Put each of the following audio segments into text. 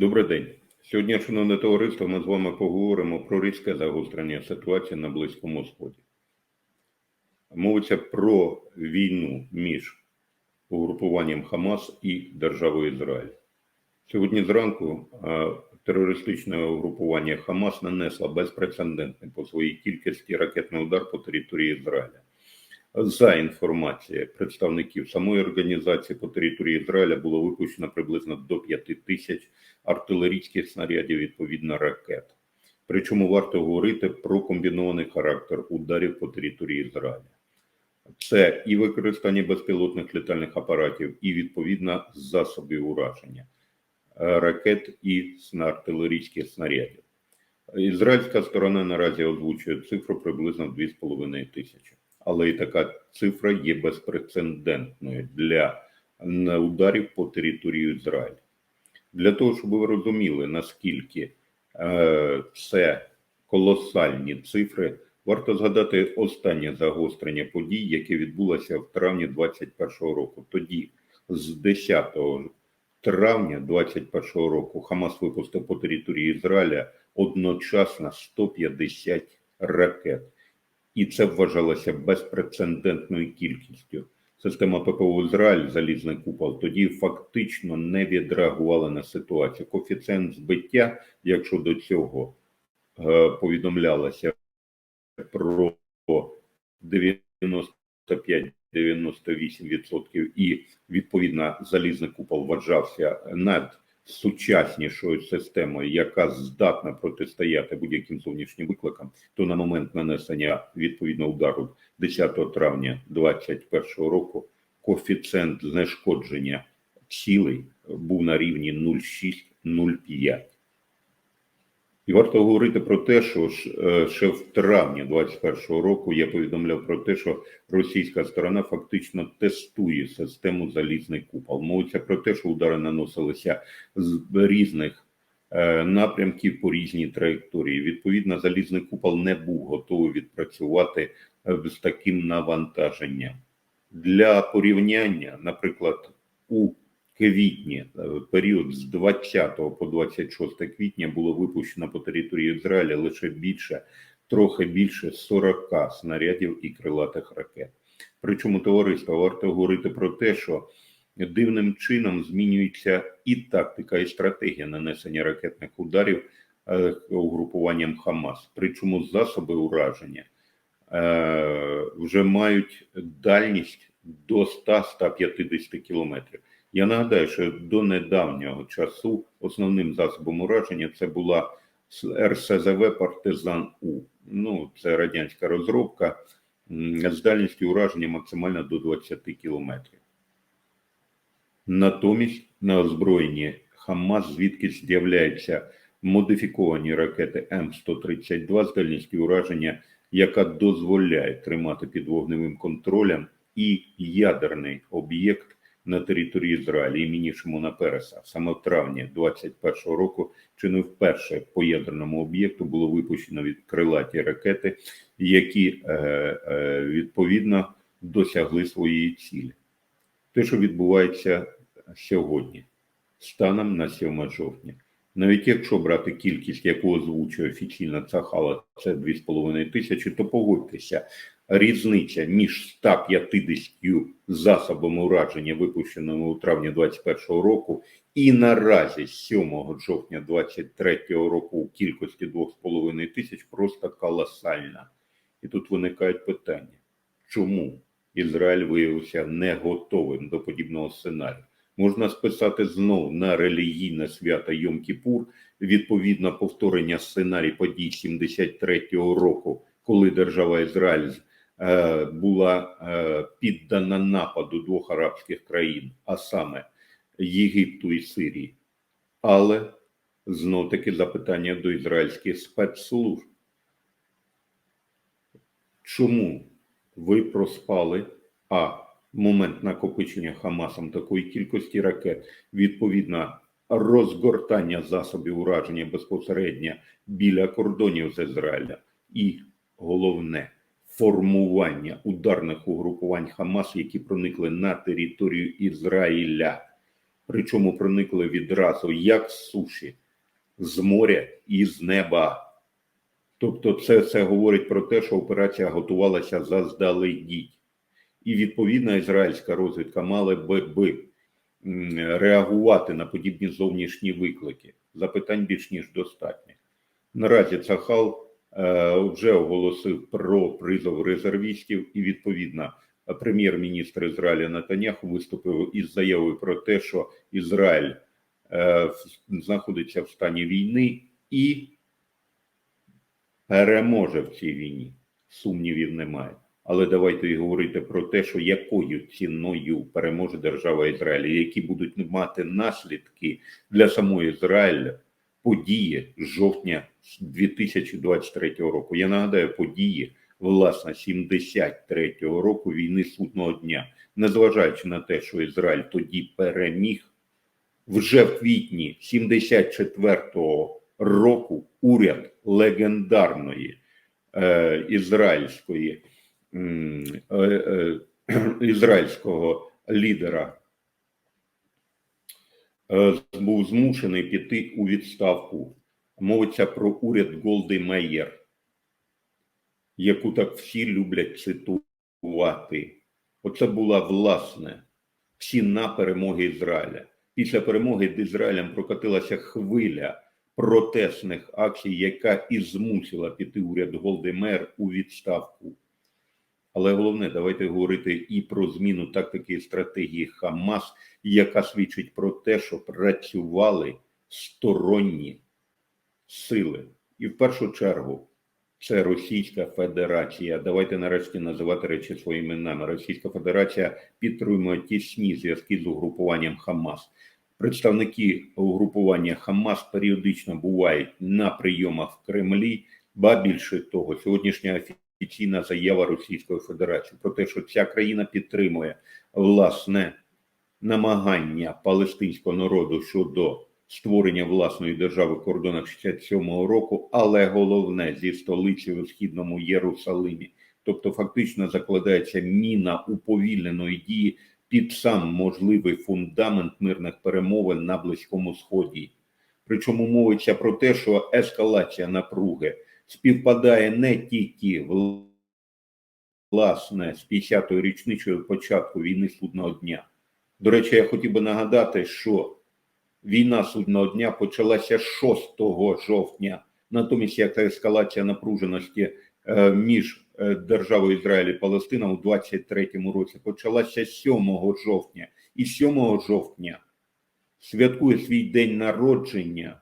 Добрий день. Сьогодні, шановне товариство, ми з вами поговоримо про різке загострення ситуації на Близькому Сході. Мовиться про війну між угрупуванням Хамас і державою Ізраїль. Сьогодні зранку е, терористичне угрупування Хамас нанесло безпрецедентний по своїй кількості ракетний удар по території Ізраїля. За інформацією представників самої організації по території Ізраїля було випущено приблизно до 5 тисяч артилерійських снарядів, відповідно ракет. Причому варто говорити про комбінований характер ударів по території Ізраїля. Це і використання безпілотних літальних апаратів, і відповідно засобів ураження е, ракет і артилерійських снарядів. Ізраїльська сторона наразі озвучує цифру приблизно 2,5 тисячі але і така цифра є безпрецедентною для ударів по території Ізраїля. Для того, щоб ви розуміли, наскільки це колосальні цифри, варто згадати останнє загострення подій, яке відбулося в травні 2021 року. Тоді, з 10 травня 2021 року, Хамас випустив по території Ізраїля одночасно 150 ракет і це вважалося безпрецедентною кількістю. Система ППО Ізраїль залізний купол тоді фактично не відреагувала на ситуацію. Коефіцієнт збиття, якщо до цього е, повідомлялося про 95-98% і відповідно залізний купол вважався над сучаснішою системою, яка здатна протистояти будь-яким зовнішнім викликам, то на момент нанесення відповідного удару 10 травня 2021 року коефіцієнт знешкодження цілей був на рівні 0,6-0,5. І варто говорити про те, що е, ще в травні 2021 року я повідомляв про те, що російська сторона фактично тестує систему залізний купол. Мовиться про те, що удари наносилися з різних е, напрямків по різній траєкторії. Відповідно, залізний купол не був готовий відпрацювати е, з таким навантаженням для порівняння, наприклад, у квітні, е, період з 20 по 26 квітня було випущено по території Ізраїля лише більше, трохи більше 40 снарядів і крилатих ракет. Причому товариство варто говорити про те, що дивним чином змінюється і тактика, і стратегія нанесення ракетних ударів е, угрупуванням Хамас. Причому засоби ураження е, вже мають дальність до 100-150 кілометрів. Я нагадаю, що до недавнього часу основним засобом ураження це була РСЗВ Партизан У. Ну, це радянська розробка з дальністю ураження максимально до 20 кілометрів. Натомість на озброєнні Хамас звідки з'являються модифіковані ракети М132 з дальністю ураження, яка дозволяє тримати під вогневим контролем і ядерний об'єкт на території Ізраїля імені Шимона Переса. Саме в травні 21-го року чи не вперше по ядерному об'єкту було випущено від крилаті ракети, які е, е, відповідно досягли своєї цілі. Те, що відбувається сьогодні, станом на 7 жовтня. Навіть якщо брати кількість, яку озвучує офіційна Цахала, це 2,5 тисячі, то погодьтеся, різниця між 150 засобами ураження, випущеними у травні 2021 року, і наразі 7 жовтня 2023 року у кількості 2,5 тисяч просто колосальна. І тут виникають питання, чому Ізраїль виявився не готовим до подібного сценарію? Можна списати знову на релігійне свято Йом-Кіпур, відповідно повторення сценарій подій 73-го року, коли держава Ізраїль Е, була е, піддана нападу двох арабських країн, а саме Єгипту і Сирії. Але знов таки запитання до ізраїльських спецслужб. Чому ви проспали а момент накопичення Хамасом такої кількості ракет, відповідно розгортання засобів ураження безпосередньо біля кордонів з Ізраїля, і головне формування ударних угрупувань Хамас, які проникли на територію Ізраїля. Причому проникли відразу як з суші, з моря і з неба. Тобто, це все говорить про те, що операція готувалася заздалегідь. І відповідна ізраїльська розвідка мала би, би реагувати на подібні зовнішні виклики. Запитань більш ніж достатньо. Наразі Цахал вже оголосив про призов резервістів, і відповідно прем'єр-міністр Ізраїля Натаняху виступив із заявою про те, що Ізраїль е, знаходиться в стані війни і переможе в цій війні. Сумнівів немає. Але давайте і говорити про те, що якою ціною переможе держава Ізраїль, які будуть мати наслідки для самого Ізраїля події жовтня 2023 року. Я нагадаю, події власне 73-го року війни судного дня, незважаючи на те, що Ізраїль тоді переміг, вже в квітні 74-го року уряд легендарної е, ізраїльської е, е, ізраїльського лідера був змушений піти у відставку. Мовиться про уряд Голди Меєр, яку так всі люблять цитувати. Оце була власне ціна перемоги Ізраїля. Після перемоги з Ізраїлем прокотилася хвиля протестних акцій, яка і змусила піти уряд Голди Меєр у відставку. Але головне, давайте говорити і про зміну тактики і стратегії Хамас, яка свідчить про те, що працювали сторонні сили. І в першу чергу це Російська Федерація. Давайте нарешті називати речі своїми іменами. Російська Федерація підтримує тісні зв'язки з угрупуванням Хамас. Представники угрупування Хамас періодично бувають на прийомах в Кремлі, ба більше того, сьогоднішня офіційна заява Російської Федерації про те, що ця країна підтримує власне намагання палестинського народу щодо створення власної держави в кордонах 67-го року, але головне зі столиці у східному Єрусалимі. Тобто, фактично закладається міна уповільненої дії під сам можливий фундамент мирних перемовин на Близькому Сході. Причому мовиться про те, що ескалація напруги співпадає не тільки власне з 50-ї річничою початку війни судного дня. До речі, я хотів би нагадати, що війна судного дня почалася 6 жовтня. Натомість, як ескалація напруженості е, між е, державою Ізраїль і Палестина у 23-му році почалася 7 жовтня. І 7 жовтня святкує свій день народження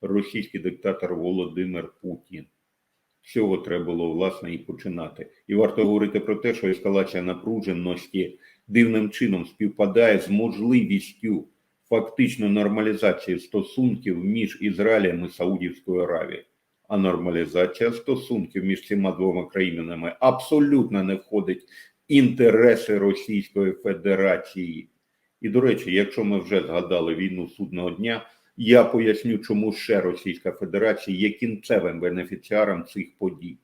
російський диктатор Володимир Путін. З цього треба було власне і починати. І варто говорити про те, що ескалація напруженості дивним чином співпадає з можливістю фактично нормалізації стосунків між Ізраїлем і Саудівською Аравією. А нормалізація стосунків між цими двома країнами абсолютно не входить в інтереси Російської Федерації. І до речі, якщо ми вже згадали війну судного дня, я поясню, чому ще Російська Федерація є кінцевим бенефіціаром цих подій.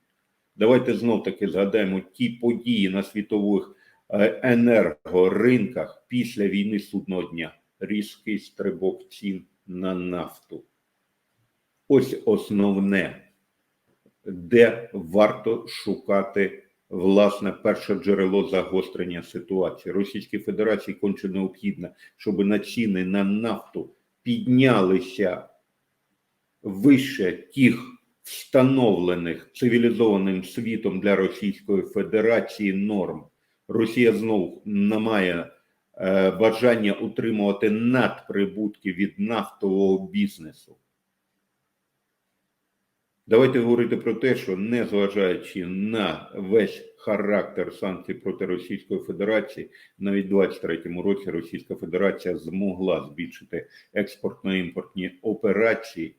Давайте знов таки згадаємо ті події на світових е, енергоринках після війни судного дня. Різкий стрибок цін на нафту. Ось основне, де варто шукати власне перше джерело загострення ситуації. Російській Федерації конче необхідно, щоб на ціни на нафту піднялися вище тих встановлених цивілізованим світом для Російської Федерації норм. Росія знов не має е, бажання утримувати надприбутки від нафтового бізнесу. Давайте говорити про те, що незважаючи на весь характер санкцій проти Російської Федерації, навіть у 2023 році Російська Федерація змогла збільшити експортно-імпортні операції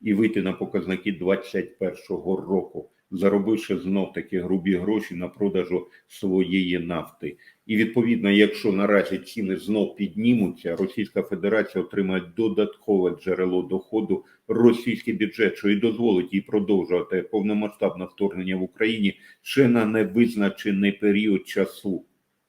і вийти на показники 2021 року, заробивши знов таки грубі гроші на продажу своєї нафти. І відповідно, якщо наразі ціни знов піднімуться, Російська Федерація отримає додаткове джерело доходу російський бюджет, що і дозволить їй продовжувати повномасштабне вторгнення в Україні ще на невизначений період часу.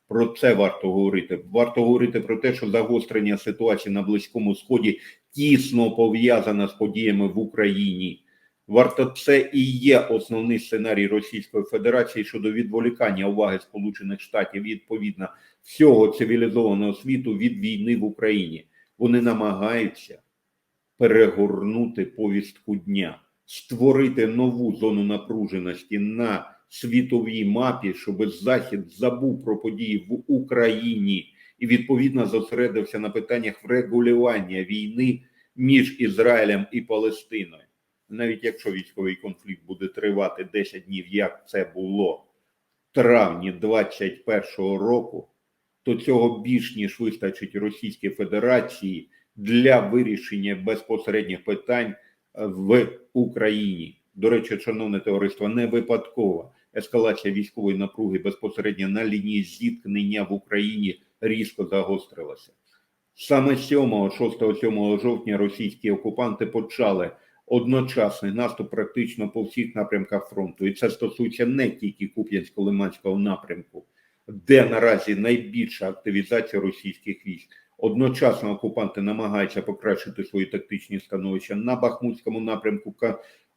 Про це варто говорити. Варто говорити про те, що загострення ситуації на Близькому Сході тісно пов'язане з подіями в Україні. Варто це і є основний сценарій Російської Федерації щодо відволікання уваги Сполучених Штатів відповідно всього цивілізованого світу від війни в Україні. Вони намагаються перегорнути повістку дня, створити нову зону напруженості на світовій мапі, щоб Захід забув про події в Україні і відповідно зосередився на питаннях врегулювання війни між Ізраїлем і Палестиною. Навіть якщо військовий конфлікт буде тривати 10 днів, як це було в травні 21-го року, то цього більш ніж вистачить Російській Федерації для вирішення безпосередніх питань в Україні. До речі, шановне товариство, не випадково ескалація військової напруги безпосередньо на лінії зіткнення в Україні різко загострилася. Саме 7, 6-7 жовтня російські окупанти почали одночасний наступ практично по всіх напрямках фронту, і це стосується не тільки Куп'янсько-Лиманського напрямку, де наразі найбільша активізація російських військ. Одночасно окупанти намагаються покращити свої тактичні становища на Бахмутському напрямку,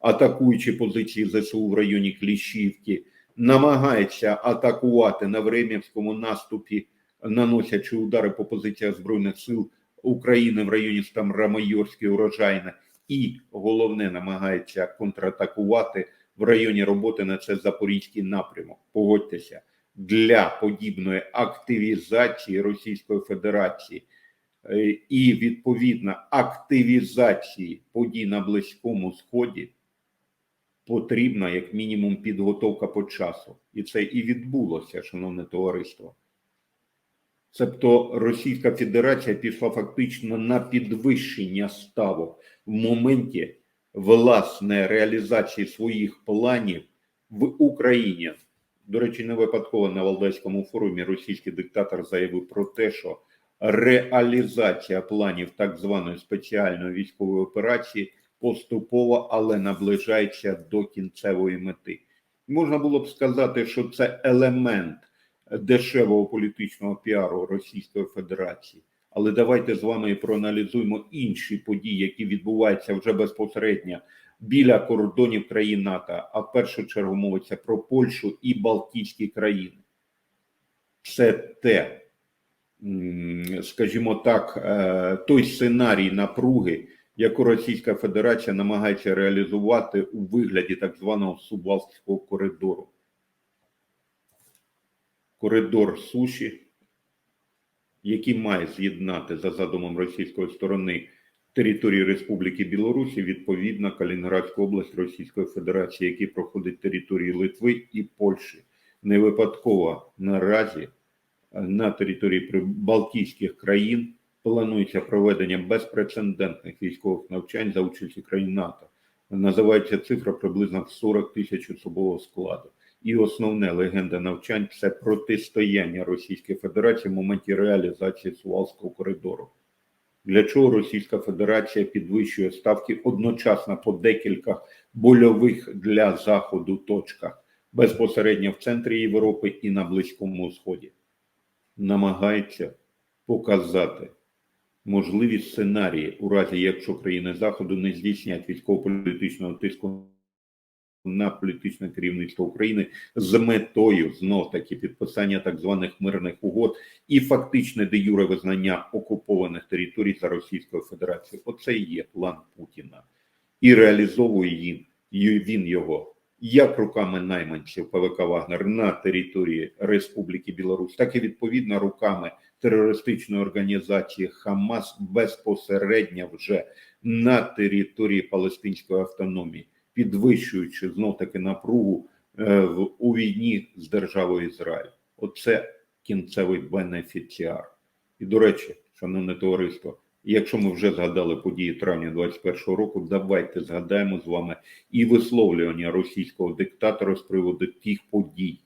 атакуючи позиції ЗСУ в районі Кліщівки, намагаються атакувати на Времівському наступі, наносячи удари по позиціях збройних сил України в районі Стамрамайорське, урожайне, і головне намагається контратакувати в районі роботи на це Запорізький напрямок. Погодьтеся для подібної активізації Російської Федерації е, і відповідно активізації подій на Близькому Сході потрібна як мінімум підготовка по часу, і це і відбулося, шановне товариство. Тобто Російська Федерація пішла фактично на підвищення ставок в моменті власне реалізації своїх планів в Україні. До речі, не випадково на Валдайському форумі російський диктатор заявив про те, що реалізація планів так званої спеціальної військової операції поступово, але наближається до кінцевої мети. Можна було б сказати, що це елемент дешевого політичного піару Російської Федерації. Але давайте з вами проаналізуємо інші події, які відбуваються вже безпосередньо біля кордонів країн НАТО, а в першу чергу мовиться про Польщу і Балтійські країни. Це те, скажімо так, е, той сценарій напруги, яку Російська Федерація намагається реалізувати у вигляді так званого Субалського коридору. Коридор суші, який має з'єднати за задумом російської сторони території Республіки Білорусі, відповідно Калінінградську область Російської Федерації, які проходить території Литви і Польщі. Не випадково наразі на території Балтійських країн планується проведення безпрецедентних військових навчань за участі країн НАТО. Називається цифра приблизно 40 тисяч особового складу. І основне легенда навчань це протистояння Російської Федерації в моменті реалізації Сувалського коридору. Для чого Російська Федерація підвищує ставки одночасно по декілька больових для Заходу точках безпосередньо в центрі Європи і на Близькому Сході? Намагається показати можливі сценарії у разі, якщо країни Заходу не здійснять військово-політичного тиску на політичне керівництво України з метою знов таки підписання так званих мирних угод і фактичне де юре визнання окупованих територій за Російською Федерацією. Оце і є план Путіна, і реалізовує він його як руками найманців ПВК Вагнер на території Республіки Білорусь, так і відповідно руками терористичної організації Хамас безпосередньо вже на території Палестинської автономії підвищуючи знов таки напругу е, у війні з державою Ізраїль. Оце кінцевий бенефіціар. І до речі, шановне товариство, якщо ми вже згадали події травня 21-го року, давайте згадаємо з вами і висловлювання російського диктатора з приводу тих подій.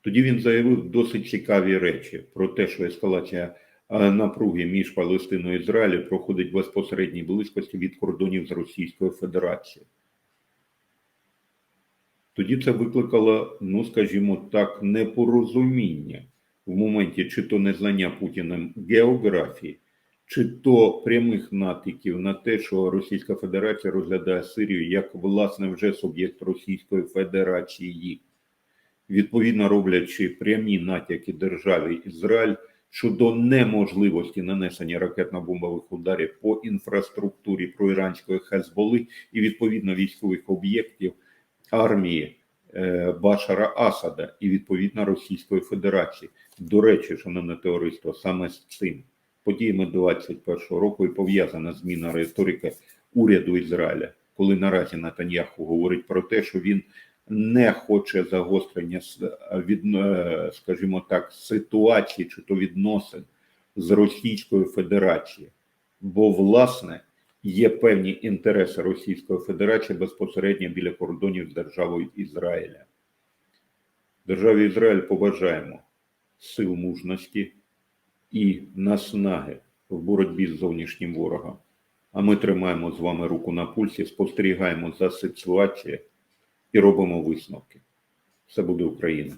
Тоді він заявив досить цікаві речі про те, що ескалація напруги між Палестиною і Ізраїлем проходить в безпосередній близькості від кордонів з Російською Федерацією. тоді це викликало, ну скажімо так, непорозуміння в моменті чи то незнання Путіним географії, чи то прямих натяків на те, що Російська Федерація розглядає Сирію як власне вже суб'єкт Російської Федерації, відповідно роблячи прямі натяки державі Ізраїль щодо неможливості нанесення ракетно-бомбових ударів по інфраструктурі проіранської Хезболи і відповідно військових об'єктів армії е, Башара Асада і відповідно Російської Федерації. До речі, шановне товариство, саме з цим подіями 21-го року і пов'язана зміна риторики уряду Ізраїля, коли наразі Натаньяху говорить про те, що він не хоче загострення від, е, скажімо так, ситуації чи то відносин з Російською Федерацією, бо власне є певні інтереси Російської Федерації безпосередньо біля кордонів з державою Ізраїля. Державі Ізраїль побажаємо сил мужності і наснаги в боротьбі з зовнішнім ворогом. А ми тримаємо з вами руку на пульсі, спостерігаємо за ситуацією і робимо висновки. Все буде Україна.